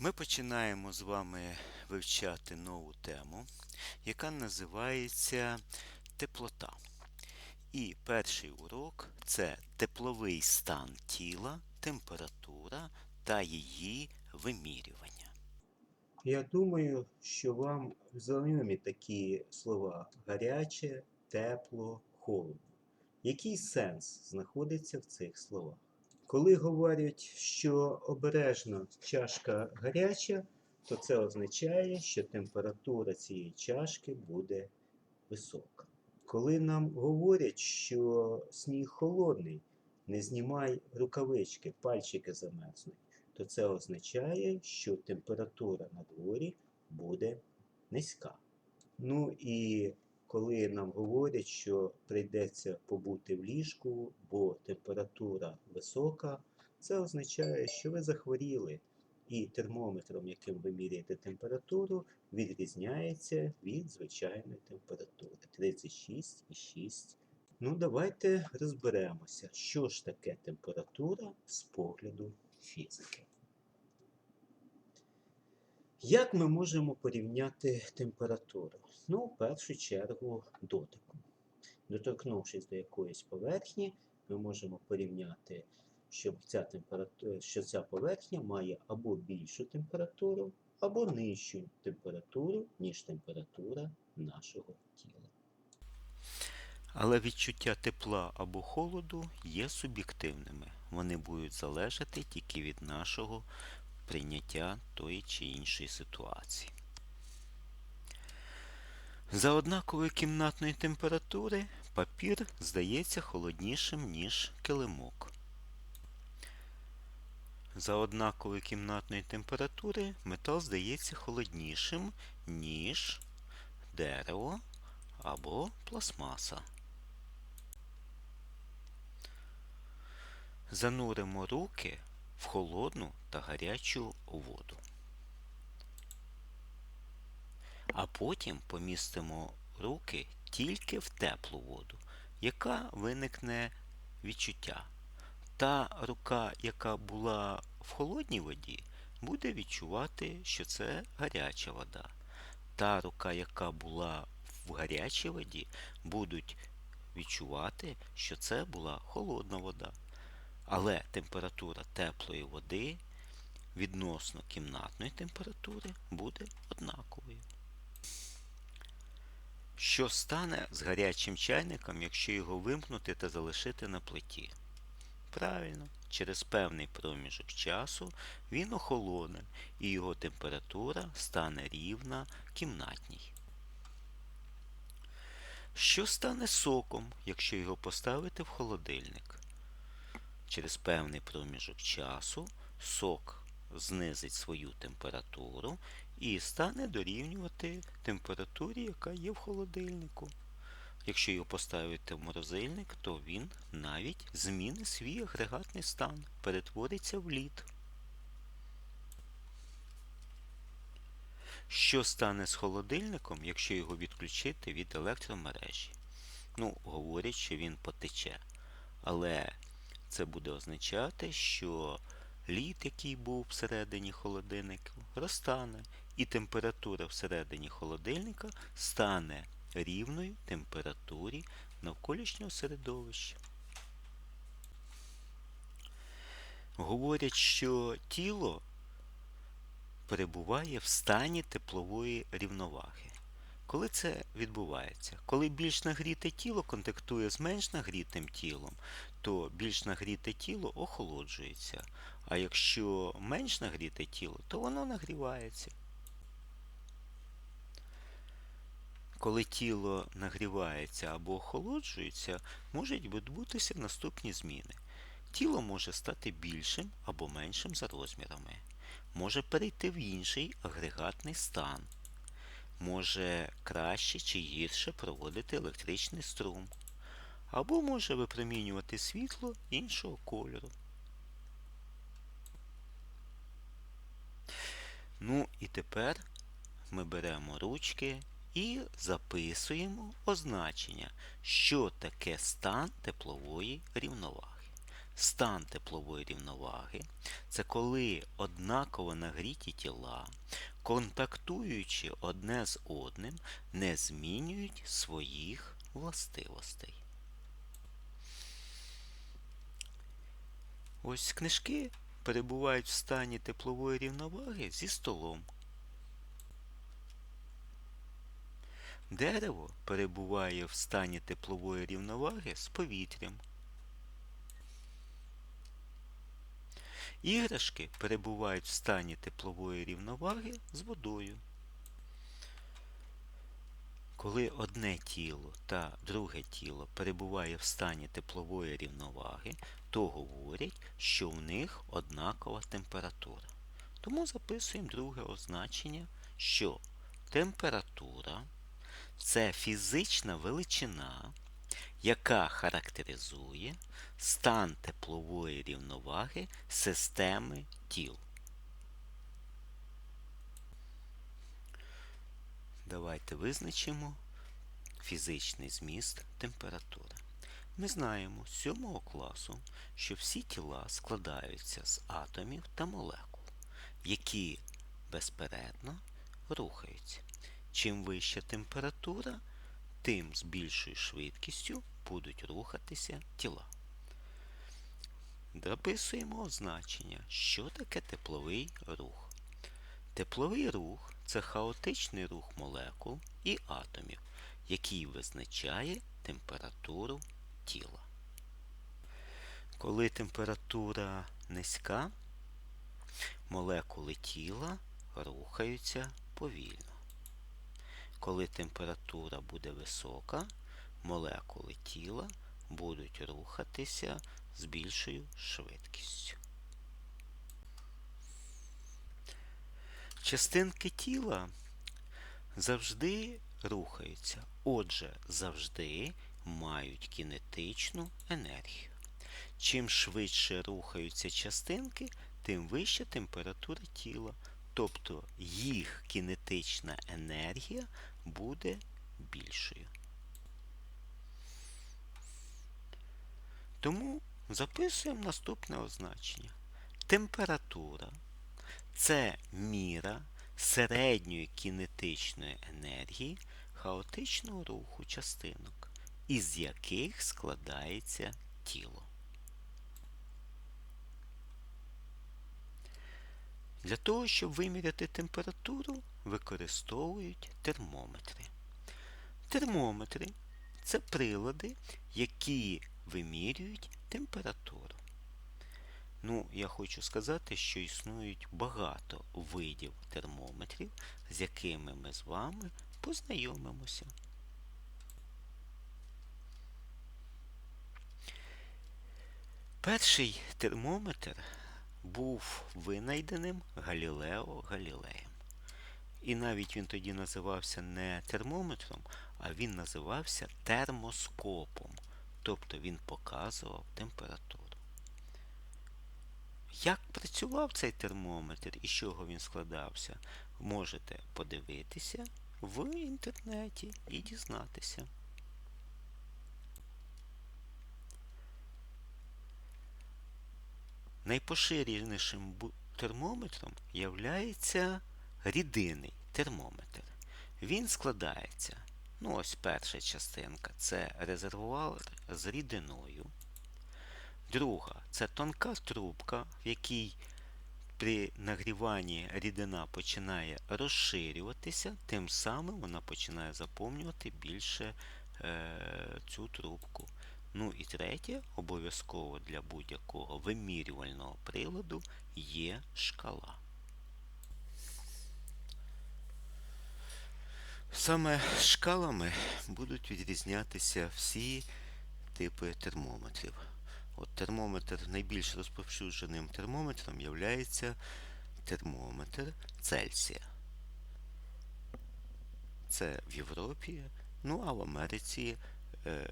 Ми починаємо з вами вивчати нову тему, яка називається теплота. І перший урок це тепловий стан тіла, температура та її вимірювання. Я думаю, що вам знайомі такі слова гаряче, тепло, холодно. Який сенс знаходиться в цих словах? Коли говорять, що обережно чашка гаряча, то це означає, що температура цієї чашки буде висока. Коли нам говорять, що сніг холодний, не знімай рукавички, пальчики замерзнуть, то це означає, що температура на дворі буде низька. Ну і коли нам говорять, що прийдеться побути в ліжку, бо температура висока, це означає, що ви захворіли, і термометром, яким ви міряєте температуру, відрізняється від звичайної температури 36,6. Ну, давайте розберемося, що ж таке температура з погляду фізики. Як ми можемо порівняти температуру? Ну, в першу чергу, дотиком. Доторкнувшись до якоїсь поверхні, ми можемо порівняти, що ця, температура, що ця поверхня має або більшу температуру, або нижчу температуру, ніж температура нашого тіла. Але відчуття тепла або холоду є суб'єктивними. Вони будуть залежати тільки від нашого прийняття тої чи іншої ситуації. За однакової кімнатної температури папір здається холоднішим, ніж килимок. За однакової кімнатної температури метал здається холоднішим, ніж дерево або пластмаса. Зануримо руки в холодну та гарячу воду. А потім помістимо руки тільки в теплу воду, яка виникне відчуття. Та рука, яка була в холодній воді, буде відчувати, що це гаряча вода. Та рука, яка була в гарячій воді, будуть відчувати, що це була холодна вода. Але температура теплої води відносно кімнатної температури буде однаковою. Що стане з гарячим чайником, якщо його вимкнути та залишити на плиті? Правильно, через певний проміжок часу він охолоне і його температура стане рівна кімнатній. Що стане соком, якщо його поставити в холодильник? Через певний проміжок часу сок знизить свою температуру і стане дорівнювати температурі, яка є в холодильнику. Якщо його поставити в морозильник, то він навіть змінить свій агрегатний стан, перетвориться в лід. Що стане з холодильником, якщо його відключити від електромережі? Ну, говорять, що він потече. Але це буде означати, що лід, який був всередині холодильника, розтане, і температура всередині холодильника стане рівною температурі навколишнього середовища. Говорять, що тіло перебуває в стані теплової рівноваги. Коли це відбувається? Коли більш нагріте тіло контактує з менш нагрітим тілом, то більш нагріте тіло охолоджується. А якщо менш нагріте тіло, то воно нагрівається. Коли тіло нагрівається або охолоджується, можуть відбутися наступні зміни. Тіло може стати більшим або меншим за розмірами, може перейти в інший агрегатний стан, може краще чи гірше проводити електричний струм, або може випромінювати світло іншого кольору. Ну і тепер ми беремо ручки і записуємо означення, що таке стан теплової рівноваги. Стан теплової рівноваги це коли однаково нагріті тіла, контактуючи одне з одним, не змінюють своїх властивостей. Ось книжки перебувають в стані теплової рівноваги зі столом. Дерево перебуває в стані теплової рівноваги з повітрям. Іграшки перебувають в стані теплової рівноваги з водою. Коли одне тіло та друге тіло перебуває в стані теплової рівноваги, то говорять, що в них однакова температура. Тому записуємо друге означення, що температура це фізична величина, яка характеризує стан теплової рівноваги системи тіл. Давайте визначимо фізичний зміст температури. Ми знаємо з 7 класу, що всі тіла складаються з атомів та молекул, які безпередно рухаються. Чим вища температура, тим з більшою швидкістю будуть рухатися тіла. Дописуємо означення, що таке тепловий рух. Тепловий рух це хаотичний рух молекул і атомів, який визначає температуру тіла. Коли температура низька, молекули тіла рухаються повільно. Коли температура буде висока, молекули тіла будуть рухатися з більшою швидкістю. Частинки тіла завжди рухаються, отже, завжди мають кінетичну енергію. Чим швидше рухаються частинки, тим вища температура тіла, тобто їх кінетична енергія буде більшою. Тому записуємо наступне означення. Температура це міра середньої кінетичної енергії хаотичного руху частинок, із яких складається тіло. Для того, щоб виміряти температуру, використовують термометри. Термометри це прилади, які вимірюють температуру. Ну, я хочу сказати, що існують багато видів термометрів, з якими ми з вами познайомимося. Перший термометр був винайденим Галілео Галілеєм. І навіть він тоді називався не термометром, а він називався термоскопом. Тобто він показував температуру. Як працював цей термометр і з чого він складався, можете подивитися в інтернеті і дізнатися. Найпоширенішим термометром являється рідинний термометр. Він складається. Ну, ось перша частинка це резервуар з рідиною. Друга це тонка трубка, в якій при нагріванні рідина починає розширюватися, тим самим вона починає заповнювати більше е, цю трубку. Ну і третє, обов'язково для будь-якого вимірювального приладу є шкала. Саме шкалами будуть відрізнятися всі типи термометрів. От термометр найбільш розповсюдженим термометром є термометр Цельсія. Це в Європі, ну а в Америці е,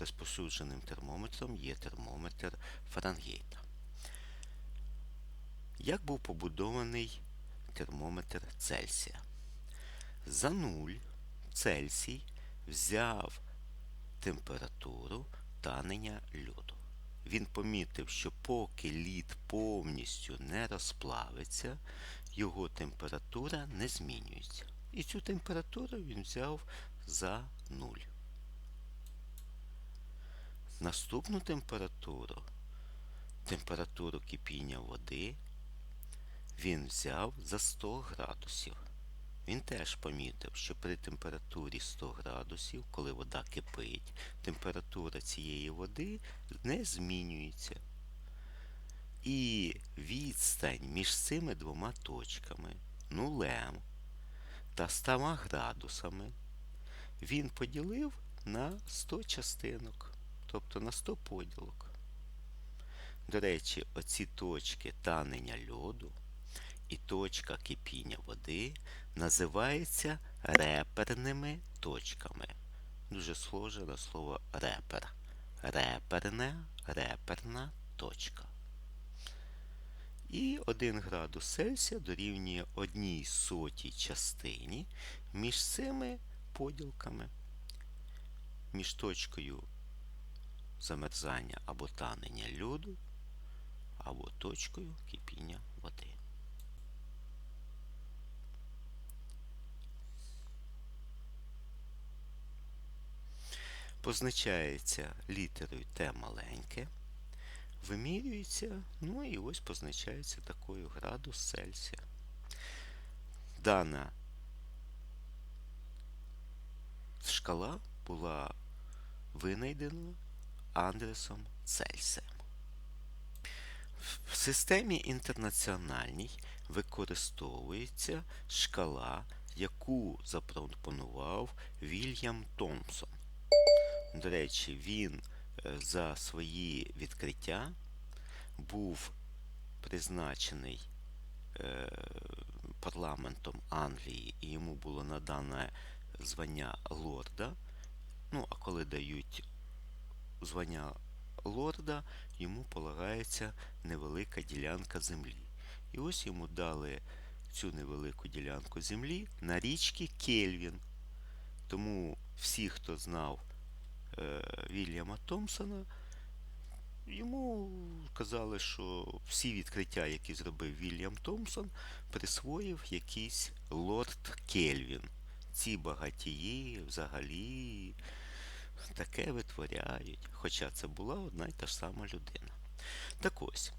розповсюдженим термометром є термометр Фаренгейта. Як був побудований термометр Цельсія? За нуль Цельсій взяв температуру танення льоду. він помітив, що поки лід повністю не розплавиться, його температура не змінюється. І цю температуру він взяв за нуль. Наступну температуру, температуру кипіння води, він взяв за 100 градусів. Він теж помітив, що при температурі 100 градусів, коли вода кипить, температура цієї води не змінюється. І відстань між цими двома точками, нулем та 100 градусами, він поділив на 100 частинок, тобто на 100 поділок. До речі, оці точки танення льоду і точка кипіння води називаються реперними точками. Дуже схоже на слово репер. Реперне, реперна точка. І 1 градус Цельсія дорівнює одній сотій частині між цими поділками, між точкою замерзання або танення льоду, або точкою кипіння води. Позначається літерою Т маленьке, вимірюється, ну і ось позначається такою градус Цельсія. Дана шкала була винайдена Андресом Цельсієм. В системі інтернаціональній використовується шкала, яку запропонував Вільям Томпсон. До речі, він е, за свої відкриття був призначений е, парламентом Англії і йому було надане звання лорда. Ну, а коли дають звання лорда, йому полагається невелика ділянка землі. І ось йому дали цю невелику ділянку землі на річці Кельвін. Тому всі, хто знав е, Вільяма Томпсона, йому казали, що всі відкриття, які зробив Вільям Томпсон, присвоїв якийсь лорд Кельвін. Ці багатії взагалі таке витворяють, хоча це була одна й та ж сама людина. Так ось,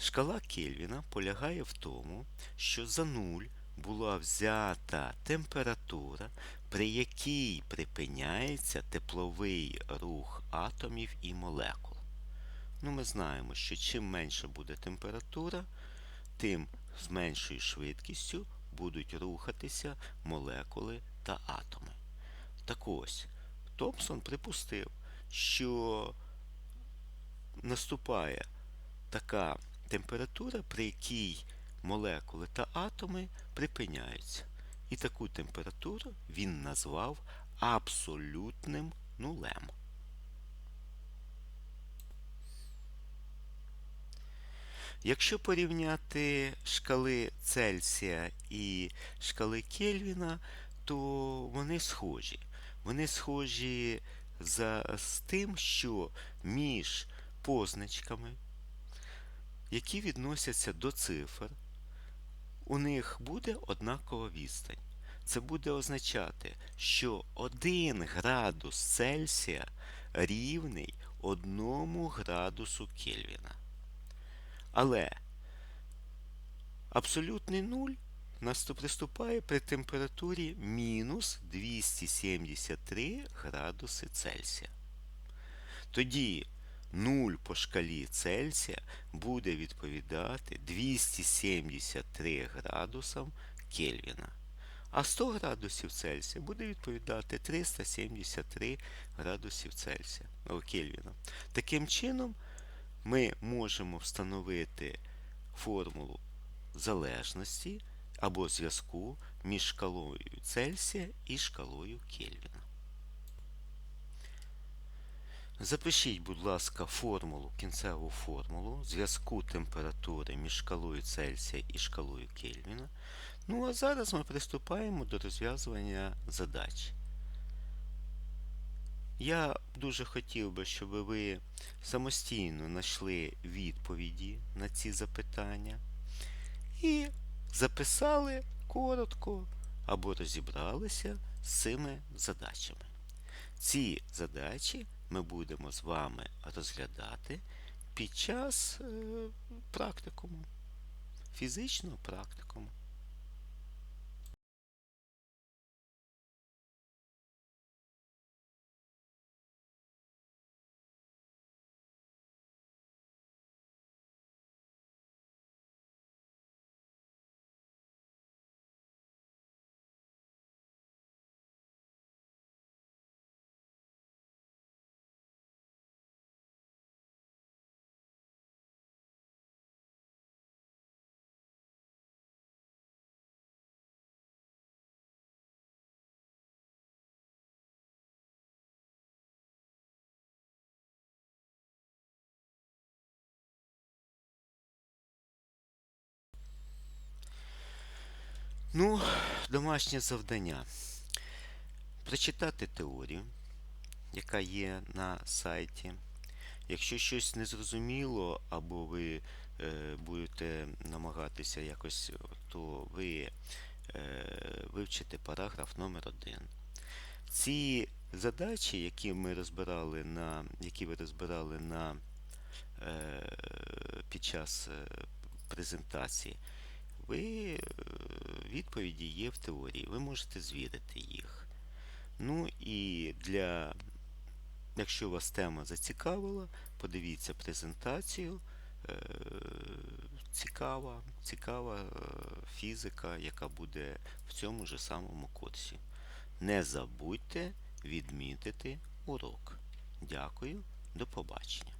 шкала Кельвіна полягає в тому, що за нуль була взята температура, при якій припиняється тепловий рух атомів і молекул. Ну, ми знаємо, що чим менша буде температура, тим з меншою швидкістю будуть рухатися молекули та атоми. Так ось, Томпсон припустив, що наступає така температура, при якій молекули та атоми припиняються. І таку температуру він назвав абсолютним нулем. Якщо порівняти шкали Цельсія і шкали Кельвіна, то вони схожі. Вони схожі за, з тим, що між позначками, які відносяться до цифр, у них буде однакова відстань. Це буде означати, що 1 градус Цельсія рівний 1 градусу Кельвіна. Але абсолютний нуль нас приступає при температурі мінус 273 градуси Цельсія. Тоді 0 по шкалі Цельсія буде відповідати 273 градусам Кельвіна. А 100 градусів Цельсія буде відповідати 373 градусів Цельсія о, Кельвіна. Таким чином, ми можемо встановити формулу залежності або зв'язку між шкалою Цельсія і шкалою Кельвіна. Запишіть, будь ласка, формулу, кінцеву формулу зв'язку температури між шкалою Цельсія і шкалою Кельвіна. Ну а зараз ми приступаємо до розв'язування задач. Я дуже хотів би, щоб ви самостійно знайшли відповіді на ці запитання і записали коротко або розібралися з цими задачами. Ці задачі ми будемо з вами розглядати під час е, практикуму, фізичного практикуму. Ну, домашнє завдання. Прочитати теорію, яка є на сайті. Якщо щось незрозуміло, або ви е, будете намагатися якось, то ви е, вивчите параграф номер 1 Ці задачі, які ми розбирали на, які ви розбирали на, е, під час е, презентації, ви е, відповіді є в теорії, ви можете звірити їх. Ну і для, якщо вас тема зацікавила, подивіться презентацію. Е, Цікава, цікава е, фізика, яка буде в цьому ж самому курсі. Не забудьте відмітити урок. Дякую, до побачення.